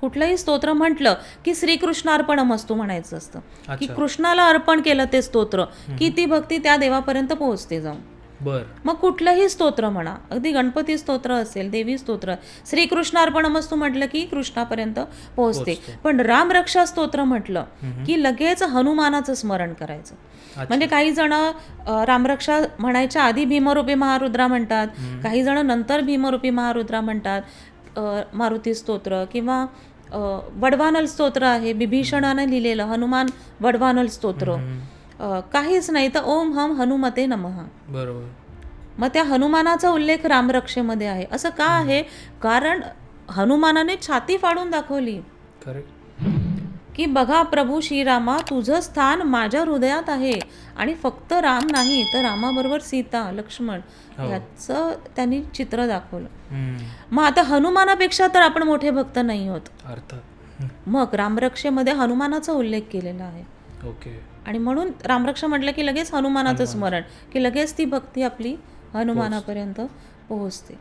कुठलंही स्तोत्र म्हटलं की श्रीकृष्णार्पणम असतो म्हणायचं असतं. की. कृष्णाला अर्पण केलं ते स्तोत्र की ती भक्ती त्या देवापर्यंत पोहोचते जाऊन. बर. मग कुठलंही स्तोत्र म्हणा अगदी गणपती स्तोत्र असेल देवी स्तोत्र श्रीकृष्णार्पणमस्तू म्हटलं की कृष्णापर्यंत पोहोचते. पण रामरक्षा स्तोत्र म्हटलं की लगेच हनुमानाचं स्मरण करायचं. म्हणजे काही जण रामरक्षा म्हणायच्या आधी भीमरूपी महारुद्रा म्हणतात काही जण नंतर भीमरूपी महारुद्रा म्हणतात मारुती स्तोत्र किंवा वडवानल स्तोत्र आहे बिभीषणाने लिहिलेलं हनुमान वडवानल स्तोत्र. काहीच नाही तर ओम हम हनुमते नमः. बरोबर. मग त्या हनुमानाचा उल्लेख रामरक्षेमध्ये आहे. असं का आहे? कारण हनुमानाने छाती फाडून दाखवली. करेक्ट की बघा प्रभू श्रीरामा तुझं स्थान माझ्या हृदयात आहे आणि फक्त राम नाही तर रामाबरोबर सीता लक्ष्मण हो. याचं त्यांनी चित्र दाखवलं. मग आता हनुमानापेक्षा तर आपण मोठे भक्त नाही होत. मग रामरक्षेमध्ये हनुमानाचा उल्लेख केलेला आहे. ओके. आणि म्हणून रामरक्षा म्हटलं की लगेच हनुमानाचं स्मरण की लगेच ती भक्ती आपली हनुमानापर्यंत पोहोचते.